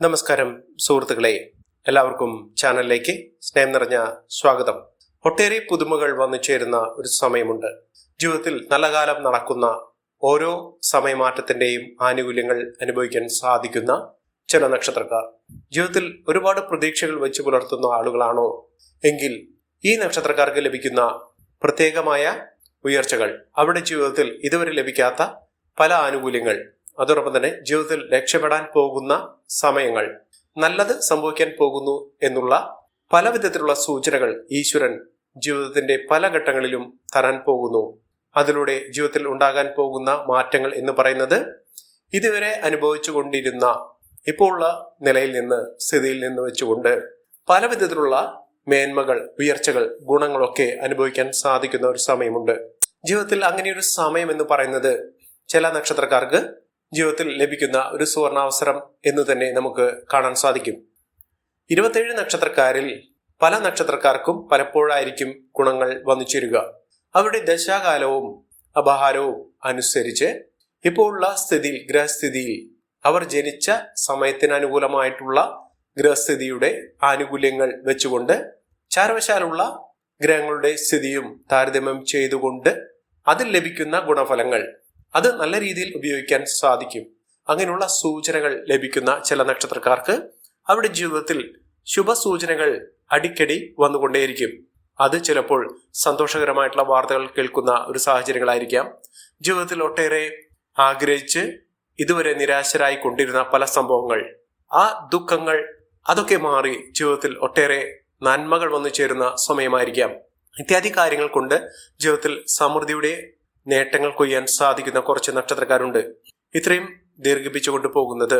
നമസ്കാരം സുഹൃത്തുക്കളെ. എല്ലാവർക്കും ചാനലിലേക്ക് സ്നേഹം നിറഞ്ഞ സ്വാഗതം. ഒട്ടേറെ പുതുമകൾ വന്നു ചേരുന്ന ഒരു സമയമുണ്ട്. ജീവിതത്തിൽ നല്ല കാലം നടക്കുന്ന ഓരോ സമയമാറ്റത്തിന്റെയും ആനുകൂല്യങ്ങൾ അനുഭവിക്കാൻ സാധിക്കുന്ന ചില നക്ഷത്രക്കാർ. ജീവിതത്തിൽ ഒരുപാട് പ്രതീക്ഷകൾ വെച്ച് പുലർത്തുന്ന ആളുകളാണോ? എങ്കിൽ ഈ നക്ഷത്രക്കാർക്ക് ലഭിക്കുന്ന പ്രത്യേകമായ ഉയർച്ചകൾ അവരുടെ ജീവിതത്തിൽ ഇതുവരെ ലഭിക്കാത്ത പല ആനുകൂല്യങ്ങൾ അതോടൊപ്പം തന്നെ ജീവിതത്തിൽ രക്ഷപ്പെടാൻ പോകുന്ന സമയങ്ങൾ നല്ലത് സംഭവിക്കാൻ പോകുന്നു എന്നുള്ള പല വിധത്തിലുള്ള സൂചനകൾ ഈശ്വരൻ ജീവിതത്തിന്റെ പല ഘട്ടങ്ങളിലും തരാൻ പോകുന്നു. അതിലൂടെ ജീവിതത്തിൽ ഉണ്ടാകാൻ പോകുന്ന മാറ്റങ്ങൾ എന്ന് പറയുന്നത് ഇതുവരെ അനുഭവിച്ചു കൊണ്ടിരുന്ന ഇപ്പോൾ ഉള്ള നിലയിൽ നിന്ന് സ്ഥിതിയിൽ നിന്ന് വെച്ചുകൊണ്ട് പല വിധത്തിലുള്ള മേന്മകൾ ഉയർച്ചകൾ ഗുണങ്ങളൊക്കെ അനുഭവിക്കാൻ സാധിക്കുന്ന ഒരു സമയമുണ്ട്. ജീവിതത്തിൽ അങ്ങനെയൊരു സമയം എന്ന് പറയുന്നത് ചില നക്ഷത്രക്കാർക്ക് ജീവിതത്തിൽ ലഭിക്കുന്ന ഒരു സുവർണാവസരം എന്ന് തന്നെ നമുക്ക് കാണാൻ സാധിക്കും. ഇരുപത്തേഴ് നക്ഷത്രക്കാരിൽ പല നക്ഷത്രക്കാർക്കും പലപ്പോഴായിരിക്കും ഗുണങ്ങൾ വന്നു ചേരുക. അവരുടെ ദശാകാലവും അപഹാരവും അനുസരിച്ച് ഇപ്പോൾ ഉള്ള സ്ഥിതിയിൽ ഗ്രഹസ്ഥിതിയിൽ അവർ ജനിച്ച സമയത്തിന് അനുകൂലമായിട്ടുള്ള ഗ്രഹസ്ഥിതിയുടെ ആനുകൂല്യങ്ങൾ വെച്ചുകൊണ്ട് ചാരവശാലുള്ള ഗ്രഹങ്ങളുടെ സ്ഥിതിയും താരതമ്യം ചെയ്തുകൊണ്ട് അതിൽ ലഭിക്കുന്ന ഗുണഫലങ്ങൾ അത് നല്ല രീതിയിൽ ഉപയോഗിക്കാൻ സാധിക്കും. അങ്ങനെയുള്ള സൂചനകൾ ലഭിക്കുന്ന ചില നക്ഷത്രക്കാർക്ക് അവരുടെ ജീവിതത്തിൽ ശുഭസൂചനകൾ അടിക്കടി വന്നുകൊണ്ടേയിരിക്കും. അത് ചിലപ്പോൾ സന്തോഷകരമായിട്ടുള്ള വാർത്തകൾ കേൾക്കുന്ന ഒരു സാഹചര്യങ്ങളായിരിക്കാം. ജീവിതത്തിൽ ഒട്ടേറെ ആഗ്രഹിച്ച് ഇതുവരെ നിരാശരായി കൊണ്ടിരുന്ന പല സംഭവങ്ങൾ ആ ദുഃഖങ്ങൾ അതൊക്കെ മാറി ജീവിതത്തിൽ ഒട്ടേറെ നന്മകൾ വന്നു ചേരുന്ന സമയമായിരിക്കാം. ഇത്യാദി കാര്യങ്ങൾ കൊണ്ട് ജീവിതത്തിൽ സമൃദ്ധിയുടെ നേട്ടങ്ങൾ കൊയ്യാൻ സാധിക്കുന്ന കുറച്ച് നക്ഷത്രക്കാരുണ്ട്. ഇത്രയും ദീർഘിപ്പിച്ചുകൊണ്ട് പോകുന്നത്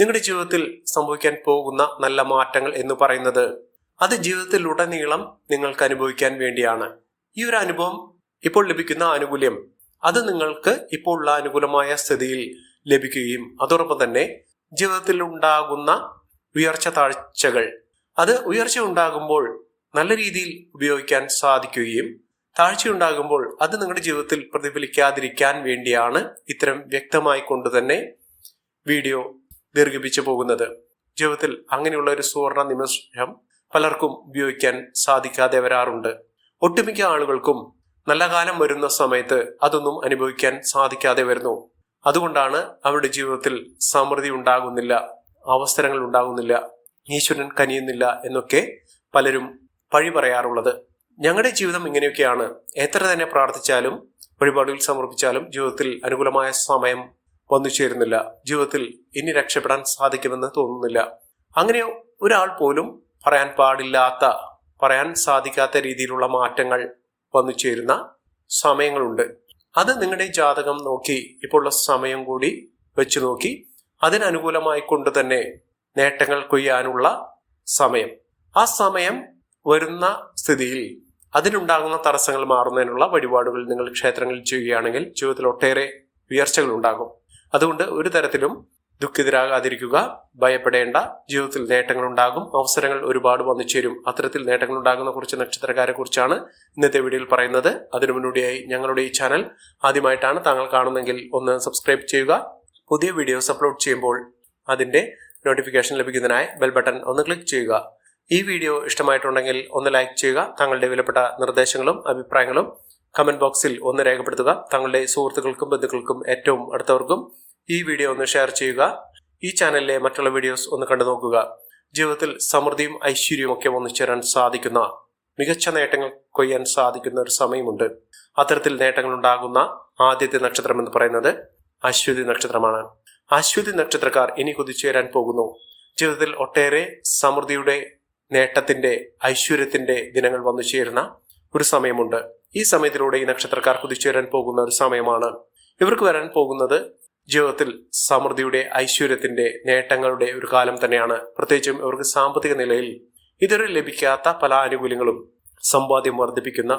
നിങ്ങളുടെ ജീവിതത്തിൽ സംഭവിക്കാൻ പോകുന്ന നല്ല മാറ്റങ്ങൾ എന്ന് പറയുന്നത് അത് ജീവിതത്തിൽ ഉടനീളം നിങ്ങൾക്ക് അനുഭവിക്കാൻ വേണ്ടിയാണ്. ഈ ഒരു അനുഭവം ഇപ്പോൾ ലഭിക്കുന്ന ആനുകൂല്യം അത് നിങ്ങൾക്ക് ഇപ്പോൾ ഉള്ള അനുകൂലമായ സ്ഥിതിയിൽ ലഭിക്കുകയും അതോടൊപ്പം തന്നെ ജീവിതത്തിൽ ഉണ്ടാകുന്ന ഉയർച്ച താഴ്ചകൾ അത് ഉയർച്ച ഉണ്ടാകുമ്പോൾ നല്ല രീതിയിൽ ഉപയോഗിക്കാൻ സാധിക്കുകയും താഴ്ചയുണ്ടാകുമ്പോൾ അത് നിങ്ങളുടെ ജീവിതത്തിൽ പ്രതിഫലിക്കാതിരിക്കാൻ വേണ്ടിയാണ് ഇത്തരം വ്യക്തമായി കൊണ്ട് തന്നെ വീഡിയോ ദീർഘിപ്പിച്ചു പോകുന്നത്. ജീവിതത്തിൽ അങ്ങനെയുള്ള ഒരു സുവർണ നിമിഷം പലർക്കും ഉപയോഗിക്കാൻ സാധിക്കാതെ വരാറുണ്ട്. ഒട്ടുമിക്ക ആളുകൾക്കും നല്ല കാലം വരുന്ന സമയത്ത് അതൊന്നും അനുഭവിക്കാൻ സാധിക്കാതെ വരുന്നു. അതുകൊണ്ടാണ് അവരുടെ ജീവിതത്തിൽ സമൃദ്ധി ഉണ്ടാകുന്നില്ല അവസരങ്ങൾ ഉണ്ടാകുന്നില്ല ഈശ്വരൻ കനിയുന്നില്ല എന്നൊക്കെ പലരും പഴി പറയാറുള്ളത്. ഞങ്ങളുടെ ജീവിതം ഇങ്ങനെയൊക്കെയാണ്. എത്ര തന്നെ പ്രാർത്ഥിച്ചാലും വഴിപാടുകൾ സമർപ്പിച്ചാലും ജീവിതത്തിൽ അനുകൂലമായ സമയം വന്നു ചേരുന്നില്ല. ജീവിതത്തിൽ ഇനി രക്ഷപ്പെടാൻ സാധിക്കുമെന്ന് തോന്നുന്നില്ല. അങ്ങനെ ഒരാൾ പോലും പറയാൻ പാടില്ലാത്ത പറയാൻ സാധിക്കാത്ത രീതിയിലുള്ള മാറ്റങ്ങൾ വന്നു ചേരുന്ന സമയങ്ങളുണ്ട്. അത് നിങ്ങളുടെ ജാതകം നോക്കി ഇപ്പോഴുള്ള സമയം കൂടി വെച്ചു നോക്കി അതിനനുകൂലമായി കൊണ്ട് തന്നെ നേട്ടങ്ങൾ കൊയ്യാനുള്ള സമയം. ആ സമയം വരുന്ന സ്ഥിതിയിൽ അതിനുണ്ടാകുന്ന തടസ്സങ്ങൾ മാറുന്നതിനുള്ള വഴിപാടുകൾ നിങ്ങൾ ക്ഷേത്രങ്ങളിൽ ചെയ്യുകയാണെങ്കിൽ ജീവിതത്തിൽ ഒട്ടേറെ ഉയർച്ചകൾ ഉണ്ടാകും. അതുകൊണ്ട് ഒരു തരത്തിലും ദുഃഖിതരാകാതിരിക്കുക ഭയപ്പെടേണ്ട ജീവിതത്തിൽ നേട്ടങ്ങൾ ഉണ്ടാകും. അവസരങ്ങൾ ഒരുപാട് വന്നു ചേരും. അത്തരത്തിൽ നേട്ടങ്ങൾ ഉണ്ടാകുന്ന കുറച്ച് നക്ഷത്രക്കാരെ കുറിച്ചാണ് ഇന്നത്തെ വീഡിയോയിൽ പറയുന്നത്. അതിനു മുന്നോടിയായി ഞങ്ങളുടെ ഈ ചാനൽ ആദ്യമായിട്ടാണ് താങ്കൾ കാണുന്നെങ്കിൽ ഒന്ന് സബ്സ്ക്രൈബ് ചെയ്യുക. പുതിയ വീഡിയോസ് അപ്ലോഡ് ചെയ്യുമ്പോൾ അതിന്റെ നോട്ടിഫിക്കേഷൻ ലഭിക്കുന്നതിനായി ബെൽ ബട്ടൺ ഒന്ന് ക്ലിക്ക് ചെയ്യുക. ഈ വീഡിയോ ഇഷ്ടമായിട്ടുണ്ടെങ്കിൽ ഒന്ന് ലൈക്ക് ചെയ്യുക താങ്കളുടെ വിലപ്പെട്ട നിർദ്ദേശങ്ങളും അഭിപ്രായങ്ങളും കമന്റ് ബോക്സിൽ ഒന്ന് രേഖപ്പെടുത്തുക. തങ്ങളുടെ സുഹൃത്തുക്കൾക്കും ബന്ധുക്കൾക്കും ഏറ്റവും അടുത്തവർക്കും ഈ വീഡിയോ ഒന്ന് ഷെയർ ചെയ്യുക. ഈ ചാനലിലെ മറ്റുള്ള വീഡിയോസ് ഒന്ന് കണ്ടു നോക്കുക. ജീവിതത്തിൽ സമൃദ്ധിയും ഐശ്വര്യവും ഒക്കെ ഒന്നിച്ചേരാൻ ചേരാൻ സാധിക്കുന്ന മികച്ച നേട്ടങ്ങൾ കൊയ്യാൻ സാധിക്കുന്ന ഒരു സമയമുണ്ട്. അത്തരത്തിൽ നേട്ടങ്ങൾ ഉണ്ടാകുന്ന ആദ്യത്തെ നക്ഷത്രം എന്ന് പറയുന്നത് അശ്വതി നക്ഷത്രമാണ്. അശ്വതി നക്ഷത്രക്കാർ ഇനി കുതിച്ചുയരാൻ പോകുന്നു. ജീവിതത്തിൽ ഒട്ടേറെ സമൃദ്ധിയുടെ നേട്ടത്തിന്റെ ഐശ്വര്യത്തിന്റെ ദിനങ്ങൾ വന്നു ചേരുന്ന ഒരു സമയമുണ്ട്. ഈ സമയത്തിലൂടെ ഈ നക്ഷത്രക്കാർ കുതിച്ചുയരാൻ പോകുന്ന ഒരു സമയമാണ്. ഇവർക്ക് വരാൻ പോകുന്നത് ജീവിതത്തിൽ സമൃദ്ധിയുടെ ഐശ്വര്യത്തിന്റെ നേട്ടങ്ങളുടെ ഒരു കാലം തന്നെയാണ്. പ്രത്യേകിച്ചും ഇവർക്ക് സാമ്പത്തിക നിലയിൽ ഇതുവരെ ലഭിക്കാത്ത പല ആനുകൂല്യങ്ങളും സമ്പാദ്യം വർദ്ധിപ്പിക്കുന്ന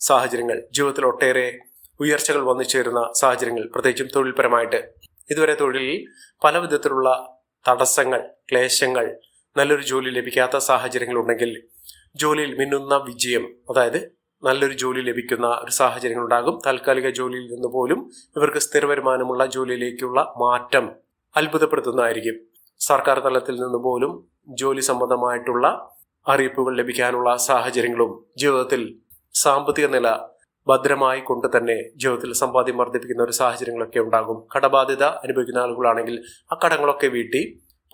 സാഹചര്യങ്ങൾ ജീവിതത്തിൽ ഒട്ടേറെ ഉയർച്ചകൾ വന്നു ചേരുന്ന സാഹചര്യങ്ങൾ പ്രത്യേകിച്ചും തൊഴിൽപരമായിട്ട്. ഇതുവരെ തൊഴിലിൽ പല വിധത്തിലുള്ള തടസ്സങ്ങൾ ക്ലേശങ്ങൾ നല്ലൊരു ജോലി ലഭിക്കാത്ത സാഹചര്യങ്ങൾ ഉണ്ടെങ്കിൽ ജോലിയിൽ മിന്നുന്ന വിജയം അതായത് നല്ലൊരു ജോലി ലഭിക്കുന്ന ഒരു സാഹചര്യങ്ങൾ ഉണ്ടാകും താൽക്കാലിക ജോലിയിൽ നിന്ന് പോലും ഇവർക്ക് സ്ഥിര വരുമാനമുള്ള ജോലിയിലേക്കുള്ള മാറ്റം അത്ഭുതപ്പെടുത്തുന്നതായിരിക്കും. സർക്കാർ തലത്തിൽ നിന്ന് പോലും ജോലി സംബന്ധമായിട്ടുള്ള അറിയിപ്പുകൾ ലഭിക്കാനുള്ള സാഹചര്യങ്ങളും ജീവിതത്തിൽ സാമ്പത്തിക നില ഭദ്രമായി കൊണ്ട് തന്നെ ജീവിതത്തിൽ സമ്പാദ്യം വർദ്ധിപ്പിക്കുന്ന ഒരു സാഹചര്യങ്ങളൊക്കെ ഉണ്ടാകും. കടബാധ്യത അനുഭവിക്കുന്ന ആളുകളാണെങ്കിൽ ആ കടങ്ങളൊക്കെ വീട്ടി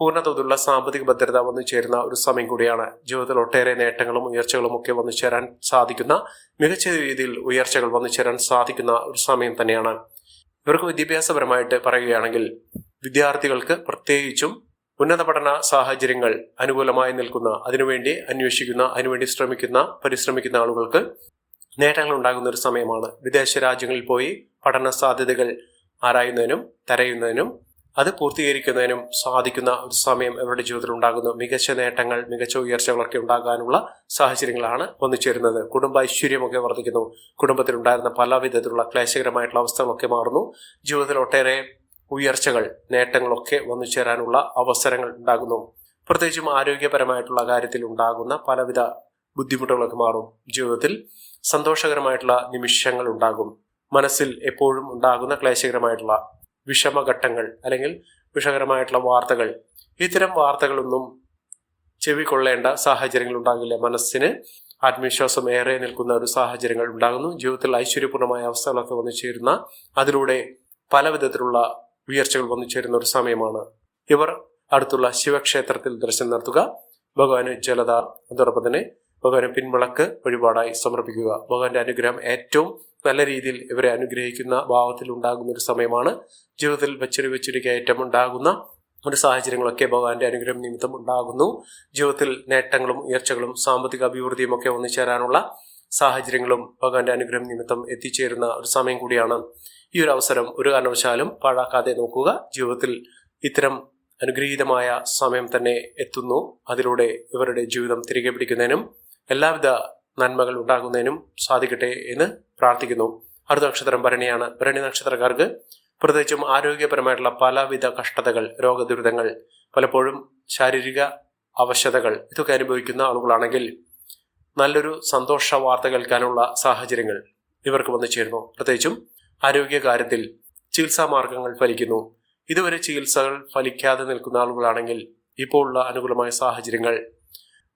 പൂർണ തോതിലുള്ള സാമ്പത്തിക ഭദ്രത വന്നു ചേരുന്ന ഒരു സമയം കൂടിയാണ് ജീവിതത്തിൽ ഒട്ടേറെ നേട്ടങ്ങളും ഉയർച്ചകളും ഒക്കെ വന്നു ചേരാൻ സാധിക്കുന്ന മികച്ച രീതിയിൽ ഉയർച്ചകൾ വന്നു ചേരാൻ സാധിക്കുന്ന ഒരു സമയം തന്നെയാണ്. ഇവർക്ക് വിദ്യാഭ്യാസപരമായിട്ട് പറയുകയാണെങ്കിൽ വിദ്യാർത്ഥികൾക്ക് പ്രത്യേകിച്ചും ഉന്നത പഠന സാഹചര്യങ്ങൾ അനുകൂലമായി നിൽക്കുന്ന അതിനുവേണ്ടി അന്വേഷിക്കുന്ന അതിനുവേണ്ടി ശ്രമിക്കുന്ന പരിശ്രമിക്കുന്ന ആളുകൾക്ക് നേട്ടങ്ങൾ ഉണ്ടാകുന്ന ഒരു സമയമാണ്. വിദേശ രാജ്യങ്ങളിൽ പോയി പഠന സാധ്യതകൾ ആരായുന്നതിനും തരയുന്നതിനും അത് പൂർത്തീകരിക്കുന്നതിനും സാധിക്കുന്ന ഒരു സമയം അവരുടെ ജീവിതത്തിൽ ഉണ്ടാകുന്നു. മികച്ച നേട്ടങ്ങൾ മികച്ച ഉയർച്ചകളൊക്കെ ഉണ്ടാകാനുള്ള സാഹചര്യങ്ങളാണ് വന്നുചേരുന്നത്. കുടുംബ ഐശ്വര്യമൊക്കെ വർദ്ധിക്കുന്നു. കുടുംബത്തിലുണ്ടായിരുന്ന പല വിധത്തിലുള്ള ക്ലേശകരമായിട്ടുള്ള അവസ്ഥകളൊക്കെ മാറുന്നു. ജീവിതത്തിൽ ഒട്ടേറെ ഉയർച്ചകൾ നേട്ടങ്ങളൊക്കെ വന്നു ചേരാനുള്ള അവസരങ്ങൾ ഉണ്ടാകുന്നു. പ്രത്യേകിച്ചും ആരോഗ്യപരമായിട്ടുള്ള കാര്യത്തിൽ ഉണ്ടാകുന്ന പലവിധ ബുദ്ധിമുട്ടുകളൊക്കെ മാറും. ജീവിതത്തിൽ സന്തോഷകരമായിട്ടുള്ള നിമിഷങ്ങൾ ഉണ്ടാകും. മനസ്സിൽ എപ്പോഴും ഉണ്ടാകുന്ന ക്ലേശകരമായിട്ടുള്ള വിഷമഘട്ടങ്ങൾ അല്ലെങ്കിൽ വിഷകരമായിട്ടുള്ള വാർത്തകൾ. ഇത്തരം വാർത്തകളൊന്നും ചെവി കൊള്ളേണ്ട സാഹചര്യങ്ങൾ ഉണ്ടാകില്ല. മനസ്സിന് ആത്മവിശ്വാസം ഏറെ നിൽക്കുന്ന ഒരു സാഹചര്യങ്ങൾ ഉണ്ടാകുന്നു. ജീവിതത്തിൽ ഐശ്വര്യപൂർണമായ അവസ്ഥകളൊക്കെ വന്നു ചേരുന്ന അതിലൂടെ പല വിധത്തിലുള്ള ഉയർച്ചകൾ വന്നു ചേരുന്ന ഒരു സമയമാണ്. ഇവർ അടുത്തുള്ള ശിവക്ഷേത്രത്തിൽ ദർശനം നടത്തുക. ഭഗവാന് ജലത അതോടൊപ്പം തന്നെ ഭഗവാന് പിൻവിളക്ക് വഴിപാടായി സമർപ്പിക്കുക. ഭഗവാന്റെ അനുഗ്രഹം ഏറ്റവും നല്ല രീതിയിൽ ഇവരെ അനുഗ്രഹിക്കുന്ന ഭാവത്തിൽ ഉണ്ടാകുന്ന ഒരു സമയമാണ്. ജീവിതത്തിൽ വെച്ചൊരു വെച്ചൊരു കയറ്റം ഉണ്ടാകുന്ന ഒരു സാഹചര്യങ്ങളൊക്കെ ഭഗവാന്റെ അനുഗ്രഹം നിമിത്തം ഉണ്ടാകുന്നു. ജീവിതത്തിൽ നേട്ടങ്ങളും ഉയർച്ചകളും സാമ്പത്തിക അഭിവൃദ്ധിയും ഒക്കെ ഒന്നിച്ചേരാനുള്ള സാഹചര്യങ്ങളും ഭഗവാന്റെ അനുഗ്രഹം നിമിത്തം എത്തിച്ചേരുന്ന ഒരു സമയം കൂടിയാണ് ഈ ഒരു അവസരം. ഒരു കാരണവശാലും പാഴാക്കാതെ നോക്കുക. ജീവിതത്തിൽ ഇത്തരം അനുഗ്രഹീതമായ സമയം തന്നെ എത്തുന്നു. അതിലൂടെ ഇവരുടെ ജീവിതം തിരികെ പിടിക്കുന്നതിനും എല്ലാവിധ നന്മകൾ ഉണ്ടാകുന്നതിനും സാധിക്കട്ടെ എന്ന് പ്രാർത്ഥിക്കുന്നു. അടുത്ത നക്ഷത്രം ഭരണിയാണ്. ഭരണി നക്ഷത്രക്കാർക്ക് പ്രത്യേകിച്ചും ആരോഗ്യപരമായിട്ടുള്ള പലവിധ കഷ്ടതകൾ രോഗദുരിതങ്ങൾ പലപ്പോഴും ശാരീരിക അവശതകൾ ഇതൊക്കെ അനുഭവിക്കുന്ന ആളുകളാണെങ്കിൽ നല്ലൊരു സന്തോഷ വാർത്ത കേൾക്കാനുള്ള സാഹചര്യങ്ങൾ ഇവർക്ക് വന്നു ചേരുന്നു. പ്രത്യേകിച്ചും ആരോഗ്യകാര്യത്തിൽ ചികിത്സാ മാർഗങ്ങൾ ഫലിക്കുന്നു. ഇതുവരെ ചികിത്സകൾ ഫലിക്കാതെ നിൽക്കുന്ന ആളുകളാണെങ്കിൽ ഇപ്പോൾ ഉള്ള അനുകൂലമായ സാഹചര്യങ്ങൾ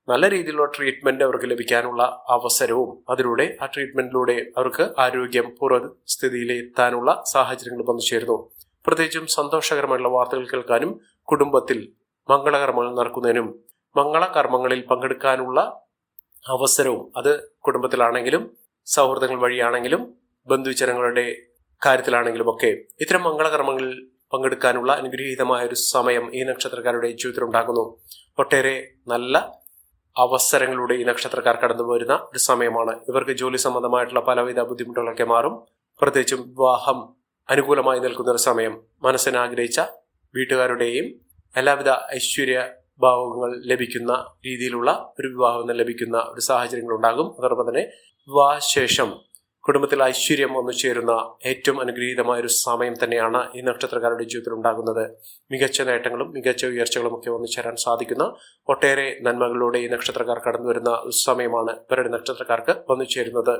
നല്ല രീതിയിലുള്ള ട്രീറ്റ്മെന്റ് അവർക്ക് ലഭിക്കാനുള്ള അവസരവും അതിലൂടെ ആ ട്രീറ്റ്മെന്റിലൂടെ അവർക്ക് ആരോഗ്യം പൂർവസ്ഥിതിയിലെത്താനുള്ള സാഹചര്യങ്ങൾ വന്നു ചേരുന്നു. പ്രത്യേകിച്ചും സന്തോഷകരമായുള്ള വാർത്തകൾ കേൾക്കാനും കുടുംബത്തിൽ മംഗളകർമ്മങ്ങൾ നടക്കുന്നതിനും മംഗളകർമ്മങ്ങളിൽ പങ്കെടുക്കാനുള്ള അവസരവും അത് കുടുംബത്തിലാണെങ്കിലും സൗഹൃദങ്ങൾ വഴിയാണെങ്കിലും ബന്ധുജനങ്ങളുടെ കാര്യത്തിലാണെങ്കിലും ഒക്കെ ഇത്തരം മംഗളകർമ്മങ്ങളിൽ പങ്കെടുക്കാനുള്ള അനുഗ്രഹീതമായ ഒരു സമയം ഈ നക്ഷത്രക്കാരുടെ ജീവിതത്തിൽ ഉണ്ടാകുന്നു ഒട്ടേറെ നല്ല അവസരങ്ങളുടെ ഈ നക്ഷത്രക്കാർ കടന്നു വരുന്ന ഒരു സമയമാണ്. ഇവർക്ക് ജോലി സംബന്ധമായിട്ടുള്ള പലവിധ ബുദ്ധിമുട്ടുകളൊക്കെ മാറും. പ്രത്യേകിച്ചും വിവാഹം അനുകൂലമായി നിൽക്കുന്ന ഒരു സമയം. മനസ്സിന് ആഗ്രഹിച്ച വീട്ടുകാരുടെയും എല്ലാവിധ ഐശ്വര്യ ഭാവങ്ങൾ ലഭിക്കുന്ന രീതിയിലുള്ള ഒരു വിവാഹം ലഭിക്കുന്ന ഒരു സാഹചര്യങ്ങൾ ഉണ്ടാകും അതോടൊപ്പം തന്നെ വിവാഹശേഷം കുടുംബത്തിൽ ഐശ്വര്യം വന്നു ചേരുന്ന ഏറ്റവും അനുഗ്രഹീതമായ ഒരു സമയം തന്നെയാണ് ഈ നക്ഷത്രക്കാരുടെ ജീവിതത്തിൽ ഉണ്ടാകുന്നത്. മികച്ച നേട്ടങ്ങളും മികച്ച ഉയർച്ചകളും ഒക്കെ വന്നു ചേരാൻ സാധിക്കുന്ന ഒട്ടേറെ നന്മകളിലൂടെ ഈ നക്ഷത്രക്കാർ കടന്നു വരുന്ന സമയമാണ് ഇവരുടെ നക്ഷത്രക്കാർക്ക് വന്നു ചേരുന്നത്.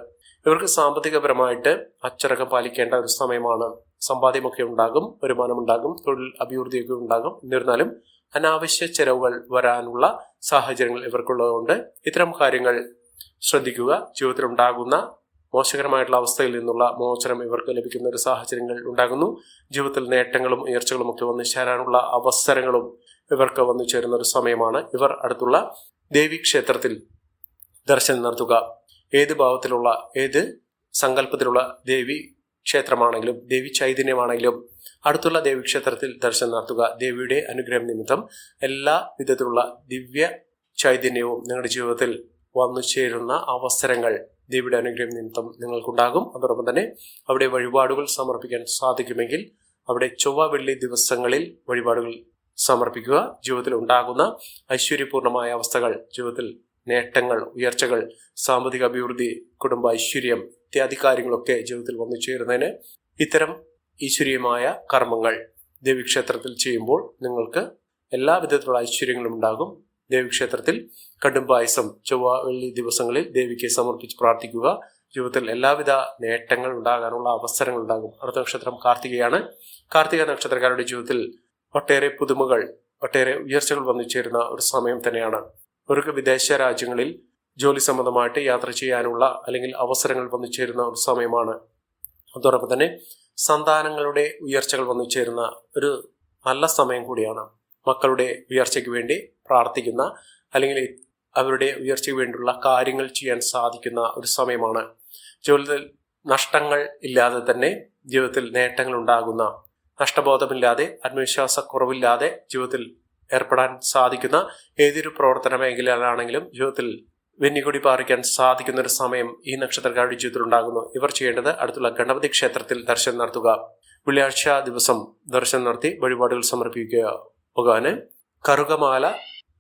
ഇവർക്ക് സാമ്പത്തികപരമായിട്ട് അച്ചടക്കം പാലിക്കേണ്ട ഒരു സമയമാണ്. സമ്പാദ്യമൊക്കെ ഉണ്ടാകും വരുമാനം ഉണ്ടാകും തൊഴിൽ അഭിവൃദ്ധിയൊക്കെ ഉണ്ടാകും. എന്നിരുന്നാലും അനാവശ്യ ചെലവുകൾ വരാനുള്ള സാഹചര്യങ്ങൾ ഇവർക്കുള്ളതുകൊണ്ട് ഇത്തരം കാര്യങ്ങൾ ശ്രദ്ധിക്കുക. ജീവിതത്തിൽ ഉണ്ടാകുന്ന മോശകരമായിട്ടുള്ള അവസ്ഥയിൽ നിന്നുള്ള മോചനം ഇവർക്ക് ലഭിക്കുന്ന ഒരു സാഹചര്യങ്ങൾ ഉണ്ടാകുന്നു. ജീവിതത്തിൽ നേട്ടങ്ങളും ഉയർച്ചകളും ഒക്കെ വന്നു ചേരാനുള്ള അവസരങ്ങളും ഇവർക്ക് വന്നു ചേരുന്ന ഒരു സമയമാണ്. ഇവർ അടുത്തുള്ള ദേവി ക്ഷേത്രത്തിൽ ദർശനം നടത്തുക. ഏത് ഭാവത്തിലുള്ള ഏത് സങ്കല്പത്തിലുള്ള ദേവി ക്ഷേത്രമാണെങ്കിലും ദേവി ചൈതന്യമാണെങ്കിലും അടുത്തുള്ള ദേവീക്ഷേത്രത്തിൽ ദർശനം നടത്തുക. ദേവിയുടെ അനുഗ്രഹം നിമിത്തം എല്ലാ വിധത്തിലുള്ള ദിവ്യ ചൈതന്യവും നിങ്ങളുടെ ജീവിതത്തിൽ വന്നു ചേരുന്ന അവസരങ്ങൾ ദേവിയുടെ അനുഗ്രഹം നിമിത്തം നിങ്ങൾക്കുണ്ടാകും. അതോടൊപ്പം തന്നെ അവിടെ വഴിപാടുകൾ സമർപ്പിക്കാൻ സാധിക്കുമെങ്കിൽ അവിടെ ചൊവ്വ വെള്ളി ദിവസങ്ങളിൽ വഴിപാടുകൾ സമർപ്പിക്കുക. ജീവിതത്തിൽ ഉണ്ടാകുന്ന ഐശ്വര്യപൂർണമായ അവസ്ഥകൾ ജീവിതത്തിൽ നേട്ടങ്ങൾ ഉയർച്ചകൾ സാമ്പത്തിക അഭിവൃദ്ധി കുടുംബ ഐശ്വര്യം ഇത്യാദി കാര്യങ്ങളൊക്കെ ജീവിതത്തിൽ വന്നു ചേരുന്നതിന് ഇത്തരം ഈശ്വരീയമായ കർമ്മങ്ങൾ ദേവിക്ഷേത്രത്തിൽ ചെയ്യുമ്പോൾ നിങ്ങൾക്ക് എല്ലാ വിധത്തിലുള്ള ഐശ്വര്യങ്ങളും ഉണ്ടാകും. ദേവീക്ഷേത്രത്തിൽ കടും പായസം ചൊവ്വ വെള്ളി ദിവസങ്ങളിൽ ദേവിക്ക് സമർപ്പിച്ച് പ്രാർത്ഥിക്കുക. ജീവിതത്തിൽ എല്ലാവിധ നേട്ടങ്ങൾ ഉണ്ടാകാനുള്ള അവസരങ്ങൾ ഉണ്ടാകും. അടുത്ത നക്ഷത്രം കാർത്തികയാണ്. കാർത്തിക നക്ഷത്രക്കാരുടെ ജീവിതത്തിൽ ഒട്ടേറെ പുതുമകൾ ഒട്ടേറെ ഉയർച്ചകൾ വന്നു ചേരുന്ന ഒരു സമയം തന്നെയാണ്. അവർക്ക് വിദേശ രാജ്യങ്ങളിൽ ജോലി സംബന്ധമായിട്ട് യാത്ര ചെയ്യാനുള്ള അല്ലെങ്കിൽ അവസരങ്ങൾ വന്നു ചേരുന്ന ഒരു സമയമാണ്. അതോടൊപ്പം തന്നെ സന്താനങ്ങളുടെ ഉയർച്ചകൾ വന്നു ചേരുന്ന ഒരു നല്ല സമയം കൂടിയാണ്. മക്കളുടെ ഉയർച്ചയ്ക്ക് വേണ്ടി പ്രാർത്ഥിക്കുന്ന അല്ലെങ്കിൽ അവരുടെ ഉയർച്ചയ്ക്ക് വേണ്ടിയുള്ള കാര്യങ്ങൾ ചെയ്യാൻ സാധിക്കുന്ന ഒരു സമയമാണ്. ജീവിതത്തിൽ നഷ്ടങ്ങൾ ഇല്ലാതെ തന്നെ ജീവിതത്തിൽ നേട്ടങ്ങൾ ഉണ്ടാകുന്ന നഷ്ടബോധമില്ലാതെ ആത്മവിശ്വാസക്കുറവില്ലാതെ ജീവിതത്തിൽ ഏർപ്പെടാൻ സാധിക്കുന്ന ഏതൊരു പ്രവർത്തന മേഖലയിലാണെങ്കിലും ജീവിതത്തിൽ വെന്നിക്കൊടി പാറിക്കാൻ സാധിക്കുന്ന ഒരു സമയം ഈ നക്ഷത്രക്കാരുടെ ജീവിതത്തിൽ ഉണ്ടാകുന്നു. ഇവർ ചെയ്യേണ്ടത് അടുത്തുള്ള ഗണപതി ക്ഷേത്രത്തിൽ ദർശനം നടത്തുക. വെള്ളിയാഴ്ച ദിവസം ദർശനം നടത്തി വഴിപാടുകൾ സമർപ്പിക്കുക. ഭഗവാന് കറുകമാല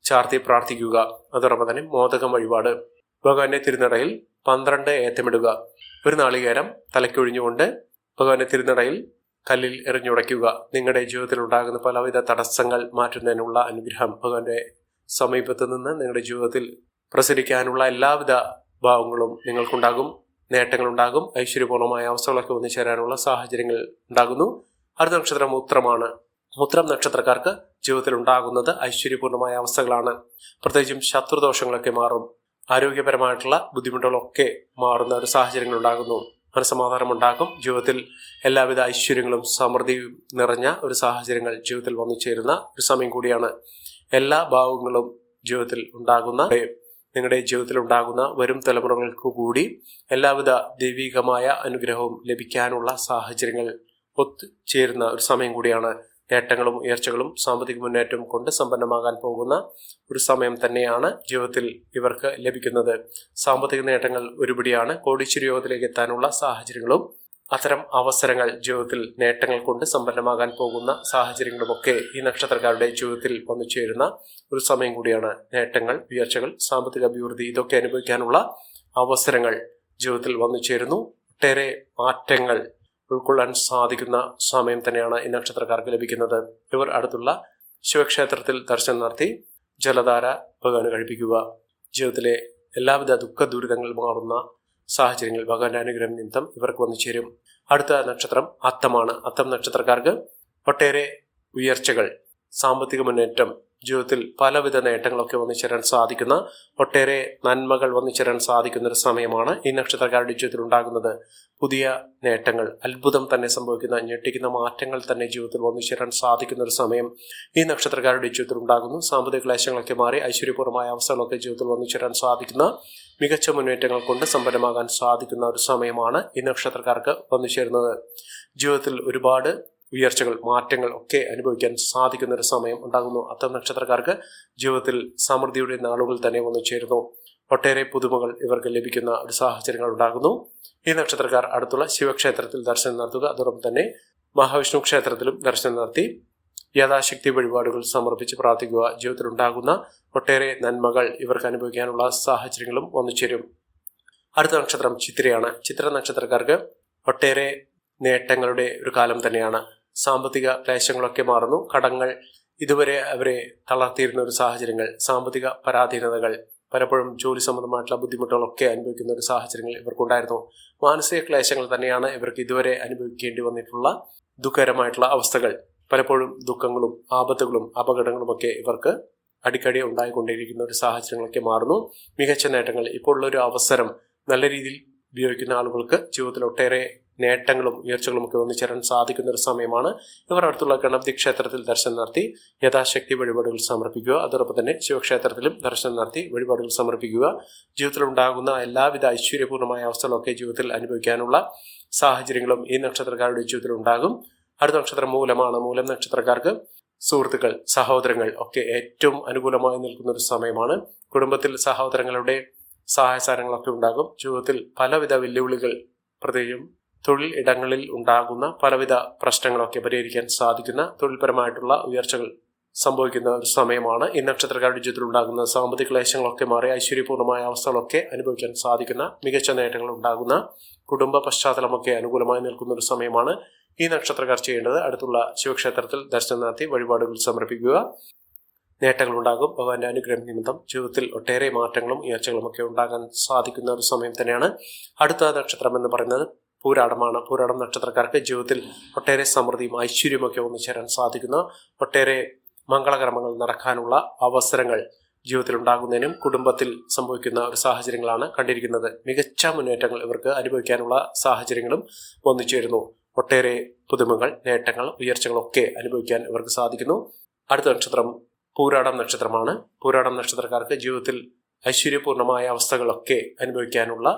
ചാർത്തി പ്രാർത്ഥിക്കുക. അതോടൊപ്പം തന്നെ മോദകം വഴിപാട്. ഭഗവാന്റെ തിരുനടയിൽ പന്ത്രണ്ട് ഏത്തമിടുക ഒരു നാളികേരം തലയ്ക്കൊഴിഞ്ഞുകൊണ്ട് ഭഗവാന്റെ തിരുനടയിൽ കല്ലിൽ എറിഞ്ഞുടയ്ക്കുക. നിങ്ങളുടെ ജീവിതത്തിൽ ഉണ്ടാകുന്ന പലവിധ തടസ്സങ്ങൾ മാറ്റുന്നതിനുള്ള അനുഗ്രഹം ഭഗവാന്റെ സമീപത്ത് നിന്ന് നിങ്ങളുടെ ജീവിതത്തിൽ പ്രസരിക്കാനുള്ള എല്ലാവിധ ഭാവങ്ങളും നിങ്ങൾക്കുണ്ടാകും. നേട്ടങ്ങളുണ്ടാകും. ഐശ്വര്യപൂർണമായ അവസ്ഥകളൊക്കെ വന്നു ചേരാനുള്ള സാഹചര്യങ്ങൾ ഉണ്ടാകുന്നു. അടുത്ത നക്ഷത്രം ഉത്രമാണ്. ഉത്രം നക്ഷത്രക്കാർക്ക് ജീവിതത്തിൽ ഉണ്ടാകുന്നത് ഐശ്വര്യപൂർണമായ അവസ്ഥകളാണ്. പ്രത്യേകിച്ചും ശത്രുദോഷങ്ങളൊക്കെ മാറും. ആരോഗ്യപരമായിട്ടുള്ള ബുദ്ധിമുട്ടുകളൊക്കെ മാറുന്ന ഒരു സാഹചര്യങ്ങൾ ഉണ്ടാകുന്നു മനസ്സമാധാനം ഉണ്ടാകും ജീവിതത്തിൽ എല്ലാവിധ ഐശ്വര്യങ്ങളും സമൃദ്ധിയും നിറഞ്ഞ ഒരു സാഹചര്യങ്ങൾ ജീവിതത്തിൽ വന്നു ചേരുന്ന ഒരു സമയം കൂടിയാണ്. എല്ലാ ഭാവങ്ങളും ജീവിതത്തിൽ ഉണ്ടാകുന്ന നിങ്ങളുടെ ജീവിതത്തിൽ ഉണ്ടാകുന്ന വരും തലമുറകൾക്ക് കൂടി എല്ലാവിധ ദൈവികമായ അനുഗ്രഹവും ലഭിക്കാനുള്ള സാഹചര്യങ്ങൾ ഒത്തുചേരുന്ന ഒരു സമയം കൂടിയാണ്. നേട്ടങ്ങളും ഉയർച്ചകളും സാമ്പത്തിക മുന്നേറ്റവും കൊണ്ട് സമ്പന്നമാകാൻ പോകുന്ന ഒരു സമയം തന്നെയാണ് ജീവിതത്തിൽ ഇവർക്ക് ലഭിക്കുന്നത്. സാമ്പത്തിക നേട്ടങ്ങൾ ഒരുപടിയാണ് കോടീശ്വര യോഗത്തിലേക്ക് എത്താനുള്ള സാഹചര്യങ്ങളും അത്തരം അവസരങ്ങൾ ജീവിതത്തിൽ നേട്ടങ്ങൾ കൊണ്ട് സമ്പന്നമാകാൻ പോകുന്ന സാഹചര്യങ്ങളുമൊക്കെ ഈ നക്ഷത്രക്കാരുടെ ജീവിതത്തിൽ വന്നു ചേരുന്ന ഒരു സമയം കൂടിയാണ് നേട്ടങ്ങൾ ഉയർച്ചകൾ സാമ്പത്തിക അഭിവൃദ്ധി ഇതൊക്കെ അനുഭവിക്കാനുള്ള അവസരങ്ങൾ ജീവിതത്തിൽ വന്നു ചേരുന്നു. ഒട്ടേറെ മാറ്റങ്ങൾ ഉൾക്കൊള്ളാൻ സാധിക്കുന്ന സമയം തന്നെയാണ് ഈ നക്ഷത്രക്കാർക്ക് ലഭിക്കുന്നത്. ഇവർ അടുത്തുള്ള ശിവക്ഷേത്രത്തിൽ ദർശനം നടത്തി ജലധാര ഭഗവാന് കഴിപ്പിക്കുക. ജീവിതത്തിലെ എല്ലാവിധ ദുഃഖ ദുരിതങ്ങൾ മാറുന്ന സാഹചര്യങ്ങൾ ഭഗവാന്റെ അനുഗ്രഹം നിമിത്തം ഇവർക്ക് വന്നു ചേരും. അടുത്ത നക്ഷത്രം അത്തമാണ്. അത്തം നക്ഷത്രക്കാർക്ക് ഒട്ടേറെ ഉയർച്ചകൾ സാമ്പത്തിക മുന്നേറ്റം ജീവിതത്തിൽ പലവിധ നേട്ടങ്ങളൊക്കെ വന്നു ചേരാൻ സാധിക്കുന്ന ഒട്ടേറെ നന്മകൾ വന്നു ചേരാൻ സാധിക്കുന്ന ഒരു സമയമാണ് ഈ നക്ഷത്രക്കാരുടെ ജീവിതത്തിൽ ഉണ്ടാകുന്നത്. പുതിയ നേട്ടങ്ങൾ അത്ഭുതം തന്നെ സംഭവിക്കുന്ന ഞെട്ടിക്കുന്ന മാറ്റങ്ങൾ തന്നെ ജീവിതത്തിൽ വന്നു ചേരാൻ സാധിക്കുന്ന ഒരു സമയം ഈ നക്ഷത്രക്കാരുടെ ജീവിതത്തിൽ ഉണ്ടാകുന്നു. സാമ്പത്തിക ക്ലേശങ്ങളൊക്കെ മാറി ഐശ്വര്യപൂർവമായ അവസ്ഥകളൊക്കെ ജീവിതത്തിൽ വന്നു ചേരാൻ സാധിക്കുന്ന മികച്ച മുന്നേറ്റങ്ങൾ കൊണ്ട് സമ്പന്നമാകാൻ സാധിക്കുന്ന ഒരു സമയമാണ് ഈ നക്ഷത്രക്കാർക്ക് വന്നു ചേരുന്നത് ജീവിതത്തിൽ ഒരുപാട് ഉയർച്ചകൾ മാറ്റങ്ങൾ ഒക്കെ അനുഭവിക്കാൻ സാധിക്കുന്ന ഒരു സമയം ഉണ്ടാകുന്നു. അത്തരം നക്ഷത്രക്കാർക്ക് ജീവിതത്തിൽ സമൃദ്ധിയുടെ നാളുകൾ തന്നെ വന്നു ചേരുന്നു. ഒട്ടേറെ പുതുമകൾ ഇവർക്ക് ലഭിക്കുന്ന ഒരു സാഹചര്യങ്ങൾ ഉണ്ടാകുന്നു. ഈ നക്ഷത്രക്കാർ അടുത്തുള്ള ശിവക്ഷേത്രത്തിൽ ദർശനം നടത്തുക അതോടൊപ്പം തന്നെ മഹാവിഷ്ണു ക്ഷേത്രത്തിലും ദർശനം നടത്തി യഥാശക്തി വഴിപാടുകൾ സമർപ്പിച്ച് പ്രാർത്ഥിക്കുക ജീവിതത്തിൽ ഉണ്ടാകുന്ന ഒട്ടേറെ നന്മകൾ ഇവർക്ക് അനുഭവിക്കാനുള്ള സാഹചര്യങ്ങളും വന്നു ചേരും. അടുത്ത നക്ഷത്രം ചിത്രയാണ്. ചിത്ര നക്ഷത്രക്കാർക്ക് ഒട്ടേറെ നേട്ടങ്ങളുടെ ഒരു കാലം തന്നെയാണ്. സാമ്പത്തിക ക്ലേശങ്ങളൊക്കെ മാറുന്നു. കടങ്ങൾ ഇതുവരെ അവരെ തളർത്തിയിരുന്ന ഒരു സാഹചര്യങ്ങൾ സാമ്പത്തിക പരാധീനതകൾ പലപ്പോഴും ജോലി സംബന്ധമായിട്ടുള്ള ബുദ്ധിമുട്ടുകളൊക്കെ അനുഭവിക്കുന്ന ഒരു സാഹചര്യങ്ങൾ ഇവർക്കുണ്ടായിരുന്നു. മാനസിക ക്ലേശങ്ങൾ തന്നെയാണ് ഇവർക്ക് ഇതുവരെ അനുഭവിക്കേണ്ടി വന്നിട്ടുള്ള ദുഃഖകരമായിട്ടുള്ള അവസ്ഥകൾ. പലപ്പോഴും ദുഃഖങ്ങളും ആപത്തുകളും അപകടങ്ങളുമൊക്കെ ഇവർക്ക് അടിക്കടി ഉണ്ടായിക്കൊണ്ടിരിക്കുന്ന ഒരു സാഹചര്യങ്ങളൊക്കെ മാറുന്നു. മികച്ച നേട്ടങ്ങൾ ഇപ്പോൾ ഉള്ള ഒരു അവസരം നല്ല രീതിയിൽ ഉപയോഗിക്കുന്ന ആളുകൾക്ക് ജീവിതത്തിൽ ഒട്ടേറെ നേട്ടങ്ങളും ഉയർച്ചകളും ഒക്കെ ഒന്നിച്ചേരാൻ സാധിക്കുന്ന ഒരു സമയമാണ്. ഇവർ അടുത്തുള്ള ഗണപതി ക്ഷേത്രത്തിൽ ദർശനം നടത്തി യഥാശക്തി വഴിപാടുകൾ സമർപ്പിക്കുക. അതോടൊപ്പം തന്നെ ശിവക്ഷേത്രത്തിലും ദർശനം നടത്തി വഴിപാടുകൾ സമർപ്പിക്കുക. ജീവിതത്തിൽ ഉണ്ടാകുന്ന എല്ലാവിധ ഐശ്വര്യപൂർണമായ അവസ്ഥകളൊക്കെ ജീവിതത്തിൽ അനുഭവിക്കാനുള്ള സാഹചര്യങ്ങളും ഈ നക്ഷത്രക്കാരുടെ ജീവിതത്തിൽ ഉണ്ടാകും അടുത്ത നക്ഷത്രം മൂലമാണ്. മൂലം നക്ഷത്രക്കാർക്ക് സുഹൃത്തുക്കൾ സഹോദരങ്ങൾ ഒക്കെ ഏറ്റവും അനുകൂലമായി നിൽക്കുന്ന ഒരു സമയമാണ്. കുടുംബത്തിൽ സഹോദരങ്ങളുടെ സഹായസാരങ്ങളൊക്കെ ഉണ്ടാകും. ജീവിതത്തിൽ പലവിധ വെല്ലുവിളികൾ പ്രത്യേകം തൊഴിൽ ഇടങ്ങളിൽ ഉണ്ടാകുന്ന പലവിധ പ്രശ്നങ്ങളൊക്കെ പരിഹരിക്കാൻ സാധിക്കുന്ന തൊഴിൽപരമായിട്ടുള്ള ഉയർച്ചകൾ സംഭവിക്കുന്ന ഒരു സമയമാണ്. ഈ നക്ഷത്രക്കാരുടെ ജീവിതത്തിൽ ഉണ്ടാകുന്ന സാമ്പത്തിക ക്ലേശങ്ങളൊക്കെ മാറി ഐശ്വര്യപൂർണമായ അവസ്ഥകളൊക്കെ അനുഭവിക്കാൻ സാധിക്കുന്ന മികച്ച നേട്ടങ്ങൾ ഉണ്ടാകുന്ന കുടുംബ പശ്ചാത്തലമൊക്കെ അനുകൂലമായി നിൽക്കുന്ന ഒരു സമയമാണ് ഈ നക്ഷത്രക്കാർ ചെയ്യേണ്ടത്. അടുത്തുള്ള ശിവക്ഷേത്രത്തിൽ ദർശനം നടത്തി വഴിപാടുകൾ സമർപ്പിക്കുക. നേട്ടങ്ങൾ ഉണ്ടാകും. ഭഗവാന്റെ അനുഗ്രഹം നിമിത്തം ജീവിതത്തിൽ ഒട്ടേറെ മാറ്റങ്ങളും ഉയർച്ചകളും ഒക്കെ ഉണ്ടാകാൻ സാധിക്കുന്ന ഒരു സമയം തന്നെയാണ് അടുത്ത നക്ഷത്രം എന്ന് പറയുന്നത്. പൂരാടമാണ്. പൂരാടം നക്ഷത്രക്കാർക്ക് ജീവിതത്തിൽ ഒട്ടേറെ സമൃദ്ധിയും ഐശ്വര്യമൊക്കെ ഒന്നിച്ചേരാൻ സാധിക്കുന്ന. ഒട്ടേറെ മംഗളകർമ്മങ്ങൾ നടക്കാനുള്ള അവസരങ്ങൾ ജീവിതത്തിൽ ഉണ്ടാകുന്നതിനും കുടുംബത്തിൽ സംഭവിക്കുന്ന ഒരു സാഹചര്യങ്ങളാണ് കണ്ടിരിക്കുന്നത്. മികച്ച മുന്നേറ്റങ്ങൾ ഇവർക്ക് അനുഭവിക്കാനുള്ള സാഹചര്യങ്ങളും വന്നു ചേരുന്നു ഒട്ടേറെ പുതുമകൾ നേട്ടങ്ങൾ ഉയർച്ചകളൊക്കെ അനുഭവിക്കാൻ ഇവർക്ക് സാധിക്കുന്നു. അടുത്ത നക്ഷത്രം പൂരാടം നക്ഷത്രമാണ്. പൂരാടം നക്ഷത്രക്കാർക്ക് ജീവിതത്തിൽ ഐശ്വര്യപൂർണമായ അവസ്ഥകളൊക്കെ അനുഭവിക്കാനുള്ള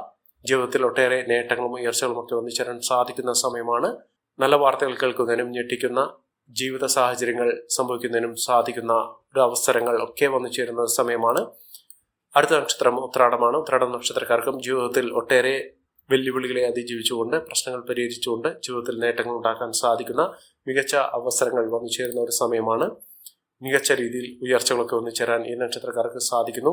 ജീവിതത്തിൽ ഒട്ടേറെ നേട്ടങ്ങളും ഉയർച്ചകളും ഒക്കെ ഒന്നിച്ചേരാൻ സാധിക്കുന്ന സമയമാണ്. നല്ല വാർത്തകൾ കേൾക്കുന്നതിനും ഞെട്ടിക്കുന്ന ജീവിത സാഹചര്യങ്ങൾ സംഭവിക്കുന്നതിനും സാധിക്കുന്ന ഒരു അവസരങ്ങൾ ഒക്കെ വന്നു ചേരുന്ന സമയമാണ്. അടുത്ത നക്ഷത്രം ഉത്രാടമാണ്. ഉത്രാട നക്ഷത്രക്കാർക്കും ജീവിതത്തിൽ ഒട്ടേറെ വെല്ലുവിളികളെ അതിജീവിച്ചുകൊണ്ട് പ്രശ്നങ്ങൾ പരിഹരിച്ചുകൊണ്ട് ജീവിതത്തിൽ നേട്ടങ്ങൾ ഉണ്ടാക്കാൻ സാധിക്കുന്ന മികച്ച അവസരങ്ങൾ വന്നു ചേരുന്ന ഒരു സമയമാണ്. മികച്ച രീതിയിൽ ഉയർച്ചകളൊക്കെ വന്നു ചേരാൻ ഈ നക്ഷത്രക്കാർക്ക് സാധിക്കുന്നു.